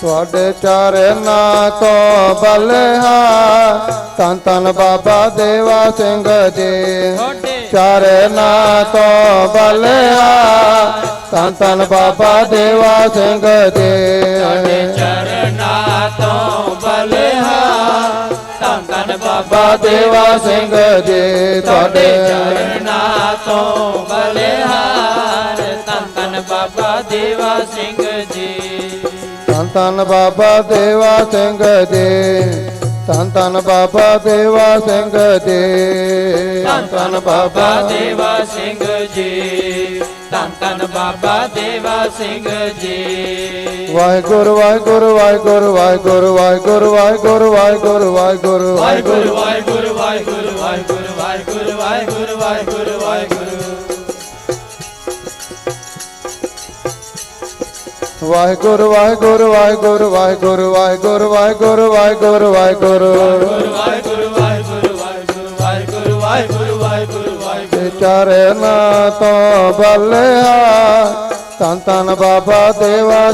ਤੁਹਾਡੇ ਚਰਨਾਂ ਤੋਂ ਬਲਿਹਾ ਤਨ ਤਨ ਬਾਬਾ ਦੇਵਾ ਸਿੰਘ ਜੀ ਤੁਹਾਡੇ ਚਰਨਾਂ ਤੋਂ ਬਲਿਹਾ ਤਨ ਤਨ ਬਾਬਾ ਦੇਵਾ ਸਿੰਘ ਤੁਹਾਡੇ ਜੀ ਚਰਨਾਂ ਤੋਂ ਬਲਿਹਾ ਧੰਨ ਧੰਨ ਬਾਬਾ ਬਾਬਾ ਦੇਵਾ ਸਿੰਘ ਜੀ ਤੁਹਾਡੇ ਤੁਹਾਡੇ ਚਰਨਾਂ ਤੋਂ ਬਲਿਹਾਰ ਧੰਨ ਧੰਨ ਬਾਬਾ ਦੇਵਾ ਸਿੰਘ ਜੀ ਧੰਨ ਬਾਬਾ ਦੇਵਾ ਸਿੰਘ ਜੀ ਧੰਨ ਧੰਨ ਬਾਬਾ ਦੇਵਾ ਸਿੰਘ ਜੀ ਧੰਨ ਧੰਨ ਬਾਬਾ ਦੇਵਾ ਸਿੰਘ ਜੀ ਧੰਨ ਧੰਨ ਬਾਬਾ ਦੇਵਾ ਸਿੰਘ ਜੀ ਵਾਹਿਗੁਰੂ ਵਾਹਿਗੁਰੂ ਵਾਹਿਗੁਰੂ ਵਾਹਿਗੁਰੂ ਵਾਹਿਗੁਰੂ ਵਾਹਿਗੁਰੂ ਵਾਹਿਗੁਰੂ ਵਾਹਿਗੁਰੂ ਵਾਹਿਗੁਰੂ ਵਾਹਿਗੁਰੂ ਵਾਹਿਗੁਰੂ ਵਾਹਿਗੁਰੂ ਵਾਹਿਗੁਰੂ ਵਾਹਿਗੁਰੂ ਵਾਹਿਗੁਰੂ ਵਾਹਿਗੁਰੂ ਵਾਹਿਗੁਰੂ ਵਾਹਿਗੁਰੂ ਵਾਹਿਗੁਰੂ ਵਾਹਿਗੁਰੂ ਵਾਹਿਗੁਰੂ ਵਾਹਿਗੁਰੂ ਵਾਹਿਗੁਰੂ। ਵਾਹਿਗੁਰੂ ਵਾਹਿਗੁਰੂ ਵਾਹਿਗੁਰੂ ਵਾਹਿਗੁਰੂ ਵਾਹਿਗੁਰੂ ਚਰਨ ਤੋਂ ਬਲਿਆ ਤਨ ਤਨ ਬਾਬਾ ਦੇਵਾ